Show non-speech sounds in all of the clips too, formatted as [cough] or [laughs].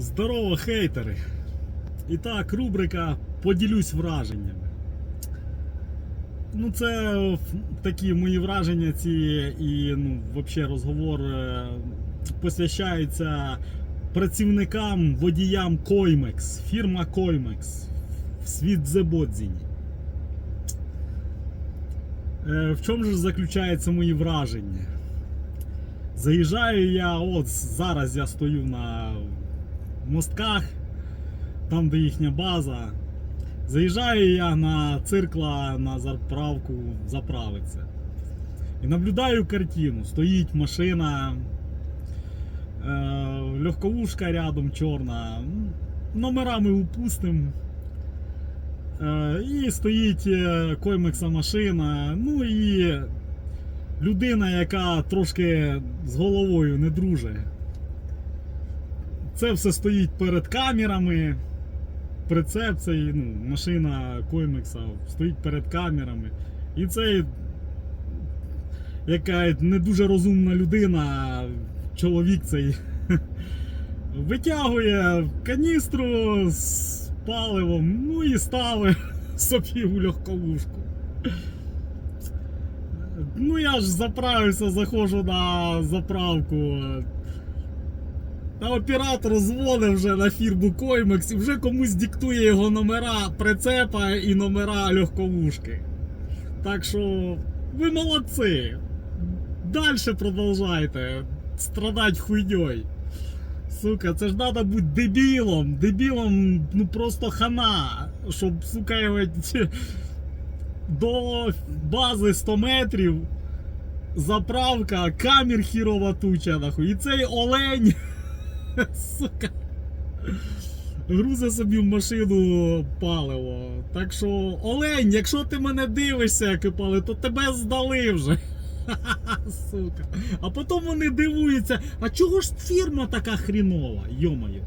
Здорово, хейтери! І так, рубрика Поділюсь враженнями. Ну, це такі мої враження ці і ну, взагалі розговор е, посвящається працівникам, водіям Коймекс, фірма Коймекс в Світзебодзіні. Е, В чому ж заключаються мої враження? Заїжджаю я, от зараз я стою на мостках, там де їхня база. Заїжджаю я на циркла на заправку заправитися. І наблюдаю картину. Стоїть машина, е, легковушка рядом чорна. Номерами упустим. Е, і стоїть е, коймекса машина. Ну і людина, яка трошки з головою не друже. Це все стоїть перед камерами. Прицеп цей, ну, машина Коймекса стоїть перед камерами. І цей яка не дуже розумна людина, чоловік цей [laughs] витягує каністру з паливом, ну і ставить [laughs] собі у легковушку. Ну я ж заправився, заходжу на заправку. Та оператор дзвонить вже на фірму Коймекс і вже комусь диктує його номера прицепа і номера легковушки. Так що ви молодці. Дальше продовжайте страдати хуйньою. Сука, це ж треба бути дебілом. Дебілом, ну просто хана. Щоб, сука, його до бази 100 метрів. Заправка, камір хірова туча, нахуй. І цей олень. Сука. Грузе собі в машину паливо. Так що, Олень, якщо ти мене дивишся, Кипали, то тебе здали вже. [laughs] Сука. А потім вони дивуються, а чого ж фірма така хрінова, йомаю.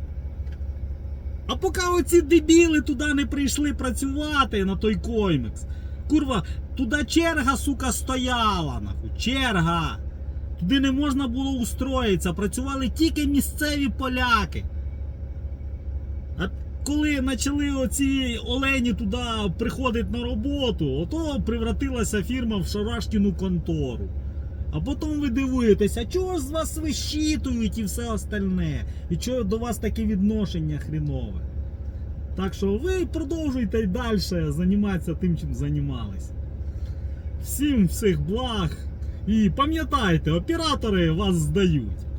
А поки оці дебіли туди не прийшли працювати на той коймекс. Курва, туди черга, сука, стояла, нахуй. Черга. Туди не можна було устроїтися, працювали тільки місцеві поляки. А коли почали оці олені туди приходити на роботу, ото превратилася фірма в шарашкіну контору. А потім ви дивуєтеся, чого ж з вас вищитують і все остальне, і чого до вас таке відношення хрінове. Так що ви продовжуйте й далі займатися тим, чим займалися. Всім всіх благ. І пам'ятайте, оператори вас здають.